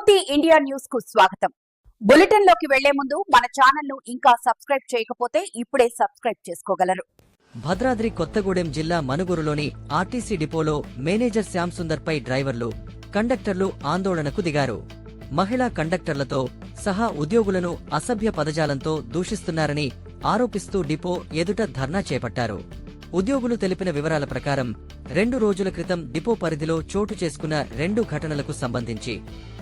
పూర్తి ఇండియా న్యూస్కు స్వాగతం. బులెటిన్లోకి వెళ్ళే ముందు మన ఛానల్ను ఇంకా సబ్స్క్రైబ్ చేయకపోతే ఇప్పుడే సబ్స్క్రైబ్ చేసుకోగలరు. భద్రాద్రి కొత్తగూడెం జిల్లా మనుగురులోని ఆర్టీసీ డిపోలో మేనేజర్ శ్యామ్ సుందర్ పై డ్రైవర్లు కండక్టర్లు ఆందోళనకు దిగారు. మహిళా కండక్టర్లతో సహా ఉద్యోగులను అసభ్య పదజాలంతో దూషిస్తున్నారని ఆరోపిస్తూ డిపో ఎదుట ధర్నా చేపట్టారు. ఉద్యోగులు తెలిపిన వివరాల ప్రకారం రెండు రోజుల క్రితం డిపో పరిధిలో చోటు చేసుకున్న రెండు ఘటనలకు సంబంధించి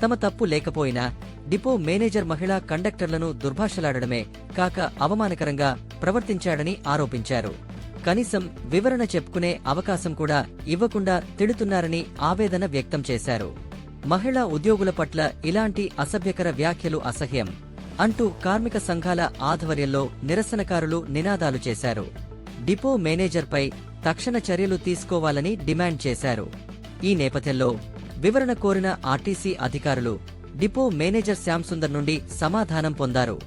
తమ తప్పు లేకపోయినా డిపో మేనేజర్ మహిళా కండక్టర్లను దుర్భాషలాడడమే కాక అవమానకరంగా ప్రవర్తించాడని ఆరోపించారు. కనీసం వివరణ చెప్పుకునే అవకాశం కూడా ఇవ్వకుండా తిడుతున్నారని ఆవేదన వ్యక్తం చేశారు. మహిళా ఉద్యోగుల పట్ల ఇలాంటి అసభ్యకర వ్యాఖ్యలు అసహ్యం అంటూ కార్మిక సంఘాల ఆధ్వర్యంలో నిరసనకారులు నినాదాలు చేశారు. డిపో మేనేజర్పై తక్షణ చర్యలు తీసుకోవాలని డిమాండ్ చేశారు. ఈ నేపథ్యంలో వివరణ కోరిన ఆర్టీసీ అధికారులు డిపో మేనేజర్ శ్యాంసుందర్ నుండి సమాధానం పొందారు.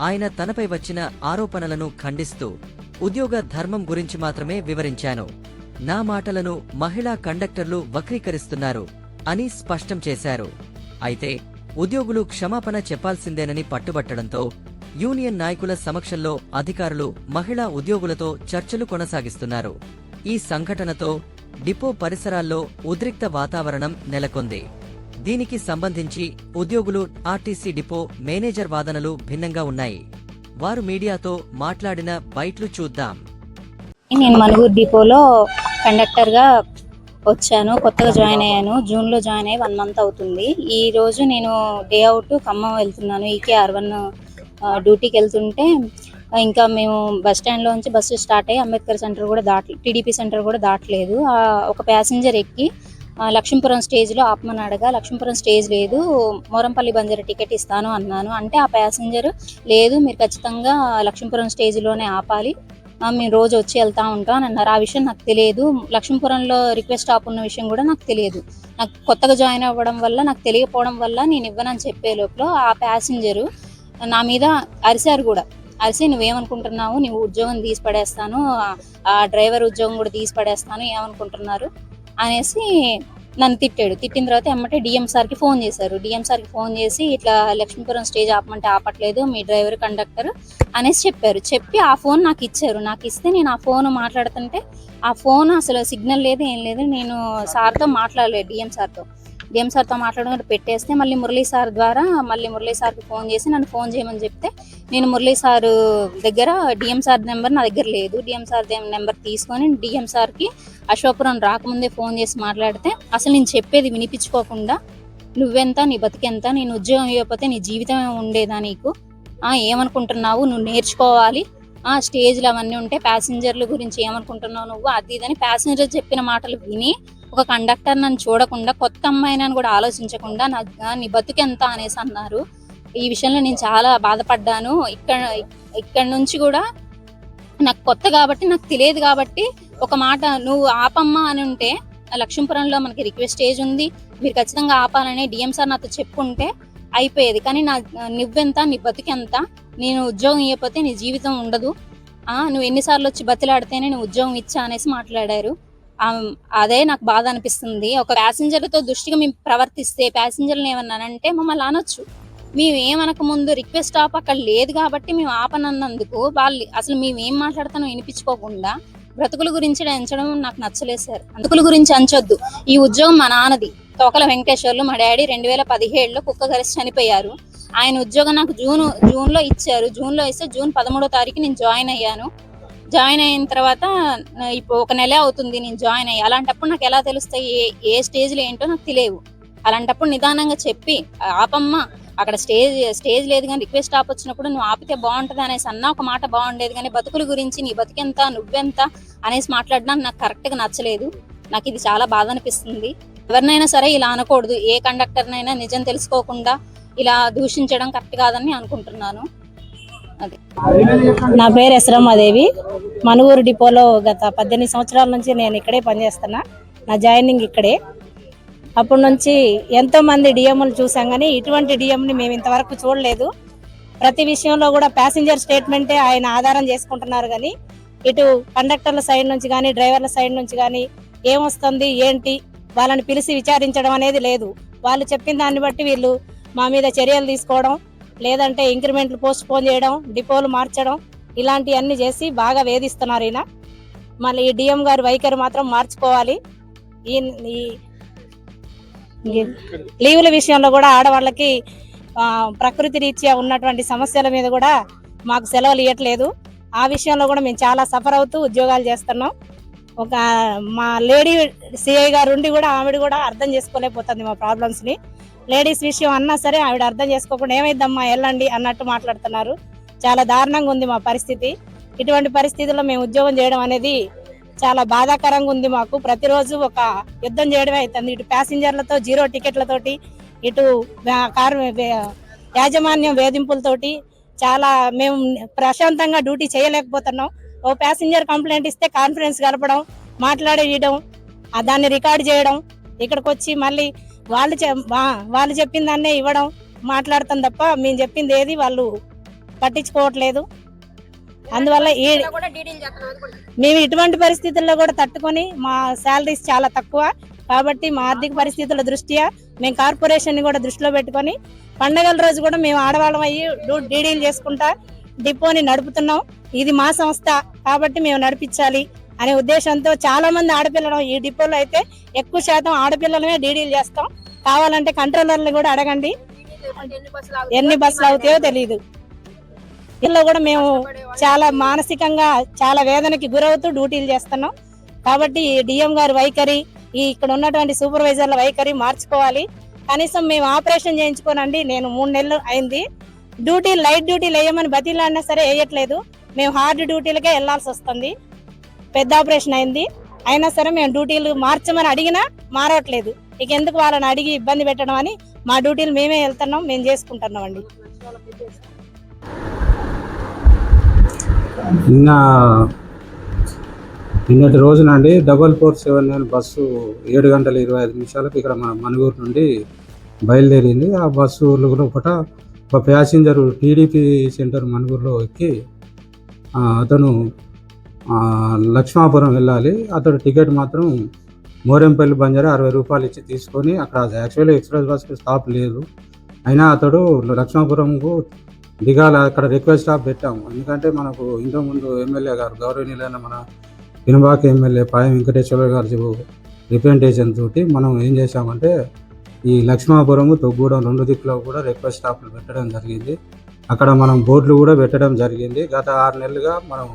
ఆయన తనపై వచ్చిన ఆరోపణలను ఖండిస్తూ ఉద్యోగ ధర్మం గురించి మాత్రమే వివరించాను. నా మాటలను మహిళా కండక్టర్లు వక్రీకరిస్తున్నారు అని స్పష్టం చేశారు. అయితే ఉద్యోగులు క్షమాపణ చెప్పాల్సిందేనని పట్టుబట్టడంతో యూనియన్ నాయకుల సమక్షంలో అధికారులు మహిళా ఉద్యోగులతో చర్చలు కొనసాగిస్తున్నారు. ఈ సంఘటనతో డిపో పరిసరాల్లో ఉద్రిక్త వాతావరణం నెలకొంది. దీనికి సంబంధించి ఉద్యోగులు ఆర్టీసీ డిపో మేనేజర్ వాదనలు భిన్నంగా ఉన్నాయి. వారు మీడియాతో మాట్లాడిన బైట్లు చూద్దాం. నేను మనుగురు డిపోలో కండక్టర్గా వచ్చాను కొత్తగా జాయిన్ అయ్యాను. జూన్లో జాయిన్ అయ్యి వన్ మంత్ అవుతుంది. ఈ రోజు నేను డే అవుట్ ఖమ్మం వెళ్తున్నాను ఈకే ఆర్ వన్ డ్యూటీకి వెళ్తుంటే ఇంకా మేము బస్ స్టాండ్లో నుంచి బస్సు స్టార్ట్ అయ్యి అంబేద్కర్ సెంటర్ కూడా దాట టీడీపీ సెంటర్ కూడా దాటలేదు. ఒక ప్యాసింజర్ ఎక్కి లక్ష్మీపురం స్టేజ్లో ఆపమని అడగా లక్ష్మీపురం స్టేజ్ లేదు మోరంపల్లి బంజర టికెట్ ఇస్తాను అన్నాను. అంటే ఆ ప్యాసింజర్ లేదు మీరు ఖచ్చితంగా లక్ష్మీపురం స్టేజ్లోనే ఆపాలి. మేము రోజు వచ్చి వెళ్తా ఉంటాం అని అన్నారు. ఆ విషయం నాకు తెలియదు. లక్ష్మీపురంలో రిక్వెస్ట్ ఆప్ ఉన్న విషయం కూడా నాకు తెలియదు. నాకు కొత్తగా జాయిన్ అవ్వడం వల్ల నాకు తెలియకపోవడం వల్ల నేను ఇవ్వనని చెప్పే లోపల ఆ ప్యాసింజరు నా మీద అరిశారు కూడా. అరిసి నువ్వేమనుకుంటున్నావు? నువ్వు ఉద్యోగం తీసి పడేస్తాను ఆ- ఆ డ్రైవర్ ఉద్యోగం కూడా తీసి పడేస్తాను ఏమనుకుంటున్నారు? అనేసి నన్ను తిట్టాడు. తిట్టిన తర్వాత ఎమ్మటే డిఎం సార్కి ఫోన్ చేశారు. డిఎం సార్కి ఫోన్ చేసి ఇట్లా లక్ష్మీపురం స్టేజ్ ఆపమంటే ఆపట్లేదు మీ డ్రైవర్ కండక్టర్ అనేసి చెప్పారు. చెప్పి ఆ ఫోన్ నాకు ఇచ్చారు. నాకు ఇస్తే నేను ఆ ఫోన్ మాట్లాడుతుంటే ఆ ఫోన్ అసలు సిగ్నల్ లేదు ఏం లేదు నేను సార్తో మాట్లాడలేదు డిఎం సార్తో. డిఎం సార్తో మాట్లాడుకుంటే పెట్టేస్తే మళ్ళీ మురళీ సార్ ద్వారా మళ్ళీ మురళీ సార్కి ఫోన్ చేసి నన్ను ఫోన్ చేయమని చెప్తే నేను మురళీ సార్ దగ్గర డిఎం సార్ నెంబర్ నా దగ్గర లేదు. డిఎం సార్ నెంబర్ తీసుకొని డిఎం సార్కి అశోపురం రాకముందే ఫోన్ చేసి మాట్లాడితే అసలు నేను చెప్పేది వినిపించుకోకుండా నువ్వెంత నీ బతికెంత నేను ఉద్యోగం ఇవ్వకపోతే నీ జీవితం ఉండేదా నీకు? ఆ ఏమనుకుంటున్నావు? నువ్వు నేర్చుకోవాలి. ఆ స్టేజ్లు అవన్నీ ఉంటే ప్యాసింజర్ల గురించి ఏమనుకుంటున్నావు నువ్వు? అది ఇదని ప్యాసింజర్ చెప్పిన మాటలు విని ఒక కండక్టర్ నన్ను చూడకుండా కొత్త అమ్మాయినని కూడా ఆలోచించకుండా నా నీ బతుకెంత అనేసి అన్నారు. ఈ విషయంలో నేను చాలా బాధపడ్డాను. ఇక్కడ ఇక్కడ నుంచి కూడా నాకు కొత్త కాబట్టి నాకు తెలియదు కాబట్టి ఒక మాట నువ్వు ఆపమ్మా అని ఉంటే లక్ష్మీపురంలో మనకి రిక్వెస్ట్ ఏజ్ ఉంది. మీరు ఖచ్చితంగా ఆపాలని డిఎం సార్ నాతో చెప్పుంటే అయిపోయేది. కానీ నా నువ్వెంత నీ బతికెంత? నేను ఉద్యోగం ఇవ్వకపోతే నీ జీవితం ఉండదు. నువ్వు ఎన్నిసార్లు వచ్చి బతిలాడితేనే నేను ఉద్యోగం ఇచ్చా అనేసి మాట్లాడారు. అదే నాకు బాధ అనిపిస్తుంది. ఒక ప్యాసింజర్తో దృష్టిగా మేము ప్రవర్తిస్తే ప్యాసింజర్లు ఏమన్నానంటే మమ్మల్ని అనొచ్చు. మేము ఏమనక ముందు రిక్వెస్ట్ ఆప్ అక్కడ లేదు కాబట్టి మేము ఆపనన్నందుకు వాళ్ళు అసలు మేము ఏం మాట్లాడతానో వినిపించుకోకుండా బ్రతుకుల గురించి ఎంచడం నాకు నచ్చలేదు సార్. బ్రతుకుల గురించి అంచొద్దు ఈ ఉద్యోగం మా నాన్నది. తోకల వెంకటేశ్వర్లు మా డాడీ రెండు వేల పదిహేడులో కుక్క కలిసి చనిపోయారు. ఆయన ఉద్యోగం నాకు జూన్ జూన్లో ఇచ్చారు. జూన్లో ఇస్తే జూన్ పదమూడో తారీఖు నేను జాయిన్ అయ్యాను. జాయిన్ అయిన తర్వాత ఇప్పుడు ఒక నెల అవుతుంది నేను జాయిన్ అయ్యి. అలాంటప్పుడు నాకు ఎలా తెలుస్తాయి? ఏ ఏ స్టేజ్లో ఏంటో నాకు తెలియవు. అలాంటప్పుడు నిదానంగా చెప్పి ఆపమ్మ అక్కడ స్టేజ్ స్టేజ్ లేదు కానీ రిక్వెస్ట్ ఆప్ వచ్చినప్పుడు నువ్వు ఆపితే బాగుంటుంది అనేసి అన్న ఒక మాట బాగుండేది కానీ బతుకుల గురించి నీ బతికెంత నువ్వెంత అనేసి మాట్లాడడం నాకు కరెక్ట్గా నచ్చలేదు. నాకు ఇది చాలా బాధ అనిపిస్తుంది. ఎవరినైనా సరే ఇలా అనకూడదు. ఏ కండక్టర్నైనా నిజం తెలుసుకోకుండా ఇలా దూషించడం కరెక్ట్ కాదని అనుకుంటున్నాను. నా పేరు ఎస్రమ్మాదేవి మనుగూరు డిపోలో గత పద్దెనిమిది సంవత్సరాల నుంచి నేను ఇక్కడే పనిచేస్తున్నా. నా జాయినింగ్ ఇక్కడే. అప్పటి నుంచి ఎంతో మంది డిఎంలు చూసాం కానీ ఇటువంటి డిఎంని మేము ఇంతవరకు చూడలేదు. ప్రతి విషయంలో కూడా ప్యాసింజర్ స్టేట్మెంటే ఆయన ఆధారం చేసుకుంటున్నారు కానీ ఇటు కండక్టర్ల సైడ్ నుంచి కానీ డ్రైవర్ల సైడ్ నుంచి కానీ ఏమొస్తుంది ఏంటి వాళ్ళని పిలిచి విచారించడం అనేది లేదు. వాళ్ళు చెప్పిన దాన్ని బట్టి వీళ్ళు మా మీద చర్యలు తీసుకోవడం లేదంటే ఇంక్రిమెంట్లు పోస్ట్ పోన్ చేయడం డిపోలు మార్చడం ఇలాంటివన్నీ చేసి బాగా వేధిస్తున్నారు ఈయన. మళ్ళీ ఈ డిఎం గారి వైఖరి మాత్రం మార్చుకోవాలి. ఈ ఈ- లీవుల విషయంలో కూడా ఆడవాళ్ళకి ప్రకృతి రీత్యా ఉన్నటువంటి సమస్యల మీద కూడా మాకు సెలవులు ఇవ్వట్లేదు ఆ విషయంలో కూడా మేము చాలా సఫర్ అవుతూ ఉద్యోగాలు చేస్తున్నాం. ఒక మా లేడీ సిఐ గారు ఉండి కూడా ఆవిడ కూడా అర్థం చేసుకోలేకపోతుంది మా ప్రాబ్లమ్స్ని లేడీస్ విషయం అన్నా సరే ఆవిడ అర్థం చేసుకోకుండా ఏమైందమ్మా వెళ్ళండి అన్నట్టు మాట్లాడుతున్నారు. చాలా దారుణంగా ఉంది మా పరిస్థితి. ఇటువంటి పరిస్థితుల్లో మేము ఉద్యోగం చేయడం అనేది చాలా బాధాకరంగా ఉంది మాకు. ప్రతిరోజు ఒక యుద్ధం చేయడమే అవుతుంది. ఇటు ప్యాసింజర్లతో జీరో టికెట్లతోటి ఇటు కారు యాజమాన్యం వేధింపులతోటి చాలా మేము ప్రశాంతంగా డ్యూటీ చేయలేకపోతున్నాం. ఓ ప్యాసింజర్ కంప్లైంట్ ఇస్తే కాన్ఫరెన్స్ గడపడం మాట్లాడేయడం దాన్ని రికార్డ్ చేయడం ఇక్కడికి వచ్చి మళ్ళీ వాళ్ళు వాళ్ళు చెప్పిన దాన్నే ఇవ్వడం మాట్లాడతాం తప్ప మేము చెప్పింది ఏది వాళ్ళు పట్టించుకోవట్లేదు. అందువల్ల ఈ మేము ఇటువంటి పరిస్థితుల్లో కూడా తట్టుకొని మా శాలరీస్ చాలా తక్కువ. కాబట్టి మా ఆర్థిక పరిస్థితుల దృష్ట్యా మేము కార్పొరేషన్ని కూడా దృష్టిలో పెట్టుకొని పండగల రోజు కూడా మేము ఆడవాళ్ళం అయ్యి డీడీలు చేసుకుంటా డిపోని నడుపుతున్నాం. ఇది మా సంస్థ కాబట్టి మేము నడిపించాలి. అనే ఉద్దేశంతో చాలా మంది ఆడపిల్లలు ఈ డిపోలో అయితే ఎక్కువ శాతం ఆడపిల్లలమే డీడీలు చేస్తాం. కావాలంటే కంట్రోలర్లు కూడా అడగండి. ఎన్ని బస్సులు అవుతాయో తెలియదు ఇందులో కూడా మేము చాలా మానసికంగా చాలా వేదనకి గురవుతూ డ్యూటీలు చేస్తున్నాం. కాబట్టి డిఎం గారి వైఖరి ఈ ఇక్కడ ఉన్నటువంటి సూపర్వైజర్ల వైఖరి మార్చుకోవాలి. కనీసం మేము ఆపరేషన్ చేయించుకోనండి నేను మూడు నెలలు అయింది. డ్యూటీ లైట్ డ్యూటీలు వేయమని బతిలాడినా సరే వేయట్లేదు. మేము హార్డ్ డ్యూటీలకే వెళ్ళాల్సి వస్తుంది. పెద్ద ఆపరేషన్ అయింది. అయినా సరే మేము డ్యూటీలు మార్చమని అడిగినా మారట్లేదు. ఇక ఎందుకు వాళ్ళని అడిగి ఇబ్బంది పెట్టడం అని మా డ్యూటీలు మేమే వెళ్తున్నాం మేము చేసుకుంటున్నాం అండి. నిన్న నిన్నటి రోజునండి double four seven nine bus ఏడు గంటల ఇరవై ఐదు నిమిషాలకు ఇక్కడ మన మనుగూరు నుండి బయలుదేరింది. ఆ బస్సు లోపల ఒక ప్యాసింజరు టీడీపీ సెంటర్ మనుగూరులో ఎక్కి అతను లక్ష్మాపురం వెళ్ళాలి. అతడు టికెట్ మాత్రం మోరెంపల్లి బంజారా అరవై రూపాయలు ఇచ్చి తీసుకొని అక్కడ యాక్చువల్లీ ఎక్స్ప్రెస్ బస్కి స్టాప్ లేదు. అయినా అతడు లక్ష్మాపురంకు దిగాల. అక్కడ రిక్వెస్ట్ స్టాప్ పెట్టాము. ఎందుకంటే మనకు ఇంతకుముందు ఎమ్మెల్యే గారు గౌరవనీయులైన మన పినబాక ఎమ్మెల్యే పాయం వెంకటేశ్వర గారు రిప్రజెంటేషన్ తోటి మనం ఏం చేశామంటే ఈ లక్ష్మాపురము తొగ్గూడెం రెండు దిక్కులో కూడా రిక్వెస్ట్ స్టాప్లు పెట్టడం జరిగింది. అక్కడ మనం బోర్డులు కూడా పెట్టడం జరిగింది. గత ఆరు నెలలుగా మనం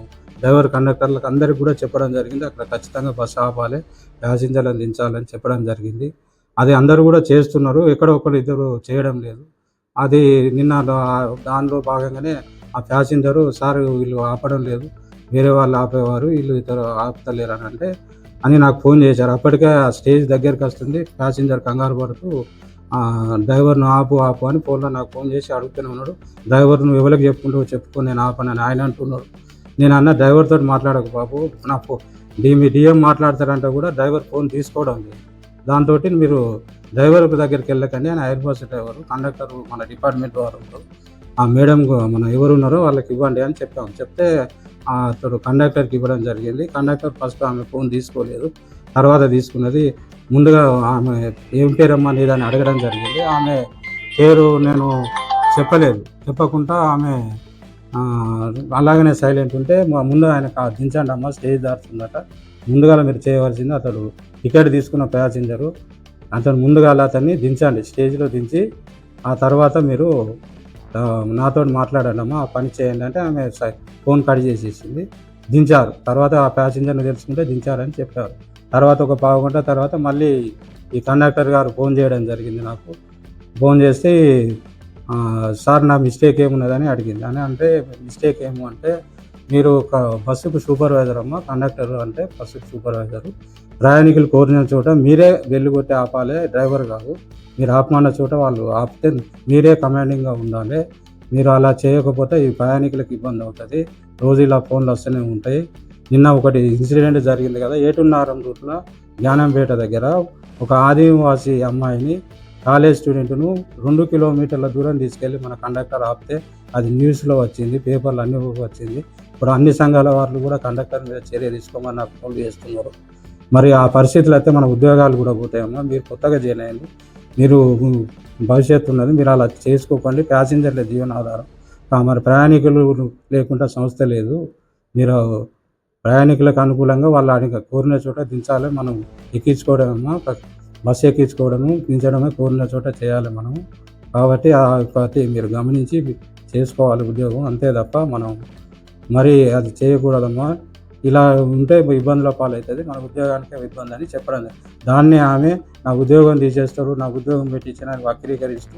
డ్రైవర్ కండక్టర్లకు అందరికి కూడా చెప్పడం జరిగింది. అక్కడ ఖచ్చితంగా బస్సు ఆపాలి ప్యాసింజర్లను దించాలని చెప్పడం జరిగింది. అది అందరూ కూడా చేస్తున్నారు. ఎక్కడ ఒకరు ఇద్దరు చేయడం లేదు. అది నిన్న దానిలో భాగంగానే ఆ ప్యాసింజరు సార్ వీళ్ళు ఆపడం లేదు. వేరే వాళ్ళు ఆపేవారు వీళ్ళు ఇద్దరు ఆపుతలేరు అని అంటే అని నాకు ఫోన్ చేశారు. అప్పటికే ఆ స్టేజ్ దగ్గరికి వస్తుంది. ప్యాసింజర్ కంగారు పడుతూ డ్రైవర్ను ఆపు ఆపు అని ఫోన్లో నాకు ఫోన్ చేసి అడుగుతూనే ఉన్నాడు. డ్రైవర్ నువ్వు ఎవరికి చెప్పుకుంటూ చెప్పుకో నేను ఆపనని ఆయన అంటున్నాడు నేను అన్న డ్రైవర్ తోటి మాట్లాడకు బాబు. నా ఫో మీ డిఎం మాట్లాడతారంటే కూడా డ్రైవర్ ఫోన్ తీసుకోవడం లేదు. దాంతో మీరు డ్రైవర్ దగ్గరికి వెళ్ళకండి. ఆయన ఎయిర్ బస్ డ్రైవర్ కండక్టర్ మన డిపార్ట్మెంట్ వారు ఆ మేడం మన ఎవరు ఉన్నారో వాళ్ళకి ఇవ్వండి అని చెప్పాం చెప్తే అతడు కండక్టర్కి ఇవ్వడం జరిగింది. కండక్టర్ ఫస్ట్ ఆమె ఫోన్ తీసుకోలేదు. తర్వాత తీసుకున్నది ముందుగా ఆమె ఏం పేరమ్మా నీదని అడగడం జరిగింది. ఆమె పేరు నేను చెప్పలేదు. చెప్పకుండా ఆమె అలాగనే సైలెంట్ ఉంటే మా- ముందు ఆయన దించండి అమ్మ స్టేజ్ దాటుతుందట. ముందుగా మీరు చేయవలసింది అతడు టికెట్ తీసుకున్న ప్యాసింజరు అతను ముందుగా అతన్ని దించండి స్టేజ్లో దించి ఆ తర్వాత మీరు నాతో మాట్లాడండి అమ్మా ఆ పని చేయండి అంటే ఆమె సై- ఫోన్ కట్ చేసేసింది. దించారు. తర్వాత ఆ ప్యాసింజర్ని తెలుసుకుంటే దించారని చెప్పారు. తర్వాత ఒక పావు గంట తర్వాత మళ్ళీ ఈ కండక్టర్ గారు ఫోన్ చేయడం జరిగింది నాకు. ఫోన్ చేస్తే సార్ నా మిస్టేక్ ఏమున్నదని అడిగింది. అని అంటే మిస్టేక్ ఏమో అంటే మీరు ఒక బస్సుకు సూపర్వైజర్ అమ్మ కండక్టర్ అంటే బస్సుకు సూపర్వైజరు. ప్రయాణికులు కోరిన చోట మీరే వెళ్ళి కొట్టి ఆపాలి డ్రైవర్ కాదు. మీరు ఆపమన్న చోట వాళ్ళు ఆపితే మీరే కమాండింగ్గా ఉండాలి. మీరు అలా చేయకపోతే ఈ ప్రయాణికులకు ఇబ్బంది అవుతుంది. రోజు ఇలా ఫోన్లు వస్తూనే ఉంటాయి. నిన్న ఒకటి ఇన్సిడెంట్ జరిగింది కదా ఏటున్నారం రూట్లో జ్ఞానంపేట దగ్గర ఒక ఆదివాసి అమ్మాయిని కాలేజ్ స్టూడెంట్ను రెండు కిలోమీటర్ల దూరం తీసుకెళ్ళి మన కండక్టర్ ఆపితే అది న్యూస్లో వచ్చింది పేపర్లు అన్ని వచ్చింది. ఇప్పుడు అన్ని సంఘాల వాళ్ళు కూడా కండక్టర్ మీద చర్య తీసుకోమని నాకు ఫోన్ చేస్తున్నారు. మరి ఆ పరిస్థితులు అయితే మన ఉద్యోగాలు కూడా పోతాయమ్మా. మీరు కొత్తగా జాయిన్ మీరు భవిష్యత్తు ఉన్నది మీరు అలా చేసుకోకండి. ప్యాసింజర్ల జీవనాధారం. మరి ప్రయాణికులు లేకుండా సంస్థ లేదు. మీరు ప్రయాణికులకు అనుకూలంగా వాళ్ళు కోరిన చోట దించాలి. మనం ఎక్కించుకోవడమా బస్సు ఎక్కించుకోవడము దించడమే కోరిన చోట చేయాలి మనము. కాబట్టి ఆ ప్రతి మీరు గమనించి చేసుకోవాలి ఉద్యోగం. అంతే తప్ప మనం మరి అది చేయకూడదమ్మా. ఇలా ఉంటే ఇబ్బందుల పాలవుతుంది మన ఉద్యోగానికే ఇబ్బంది అని చెప్పడం దాన్ని ఆమె నా ఉద్యోగం తీసేస్తారు నా ఉద్యోగం పెట్టించిన వక్రీకరిస్తూ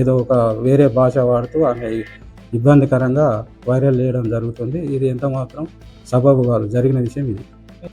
ఏదో ఒక వేరే భాష వాడుతూ ఆమె ఇబ్బందికరంగా వైరల్ చేయడం జరుగుతుంది. ఇది ఎంత మాత్రం సబబు కాదు జరిగిన విషయం ఇది.